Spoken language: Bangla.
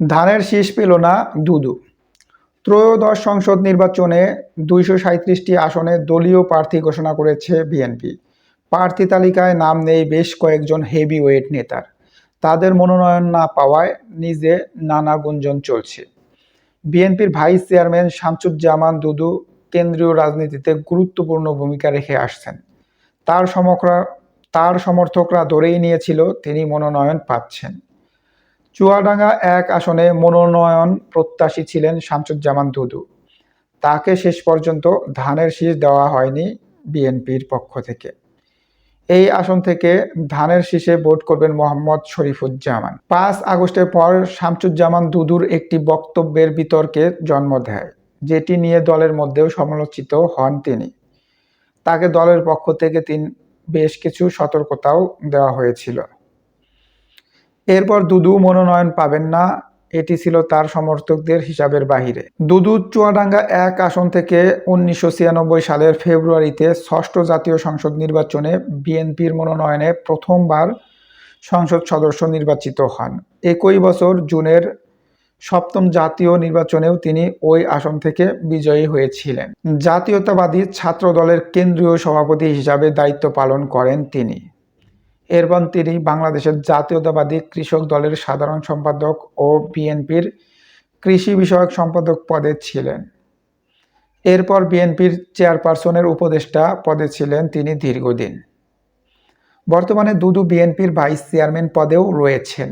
ধানের শীষ পেল না দুদু। ত্রয়োদশ সংসদ নির্বাচনে দুইশো সাঁত্রিশটি আসনে দলীয় প্রার্থী ঘোষণা করেছে বিএনপি। প্রার্থী তালিকায় নাম নেই বেশ কয়েকজন হেভি ওয়েট নেতার। তাদের মনোনয়ন না পাওয়ায় নিজে নানা গুঞ্জন চলছে। বিএনপির ভাইস চেয়ারম্যান শামসুজ্জামান দুদু কেন্দ্রীয় রাজনীতিতে গুরুত্বপূর্ণ ভূমিকা রেখে আসছেন। তার সমকরা তার সমর্থকরা ধরেই নিয়েছিল তিনি মনোনয়ন পাচ্ছেন। চুয়াডাঙ্গা এক আসনে মনোনয়ন প্রত্যাশী ছিলেন শামসুজ্জামান দুদু। তাকে শেষ পর্যন্ত ধানের শীষ দেওয়া হয়নি বিএনপির পক্ষ থেকে। এই আসন থেকে ধানের শীষে ভোট করবেন মোহাম্মদ শরীফুজ্জামান। পাঁচ আগস্টের পর শামসুজ্জামান দুদুর একটি বক্তব্যের বিতর্কে জন্ম দেয়, যেটি নিয়ে দলের মধ্যেও সমালোচিত হন তিনি। তাকে দলের পক্ষ থেকে তিন বেশ কিছু সতর্কতাও দেওয়া হয়েছিল। এরপর দুদু মনোনয়ন পাবেন না, এটি ছিল তার সমর্থকদের হিসাবের বাহিরে। দুদু চুয়াডাঙ্গা এক আসন থেকে উনিশশো ছিয়ানব্বই সালের ফেব্রুয়ারিতে ষষ্ঠ জাতীয় সংসদ নির্বাচনে বিএনপির মনোনয়নে প্রথমবার সংসদ সদস্য নির্বাচিত হন। একই বছর জুনের সপ্তম জাতীয় নির্বাচনেও তিনি ওই আসন থেকে বিজয়ী হয়েছিলেন। জাতীয়তাবাদী ছাত্র দলের কেন্দ্রীয় সভাপতি হিসাবে দায়িত্ব পালন করেন তিনি। এরপর তিনি বাংলাদেশের জাতীয়তাবাদী কৃষক দলের সাধারণ সম্পাদক ও বিএনপির কৃষি বিষয়ক সম্পাদক পদে ছিলেন। এরপর বিএনপির চেয়ারপারসনের উপদেষ্টা পদে ছিলেন তিনি দীর্ঘদিন। বর্তমানে দুদু বিএনপির ভাইস চেয়ারম্যান পদেও রয়েছেন।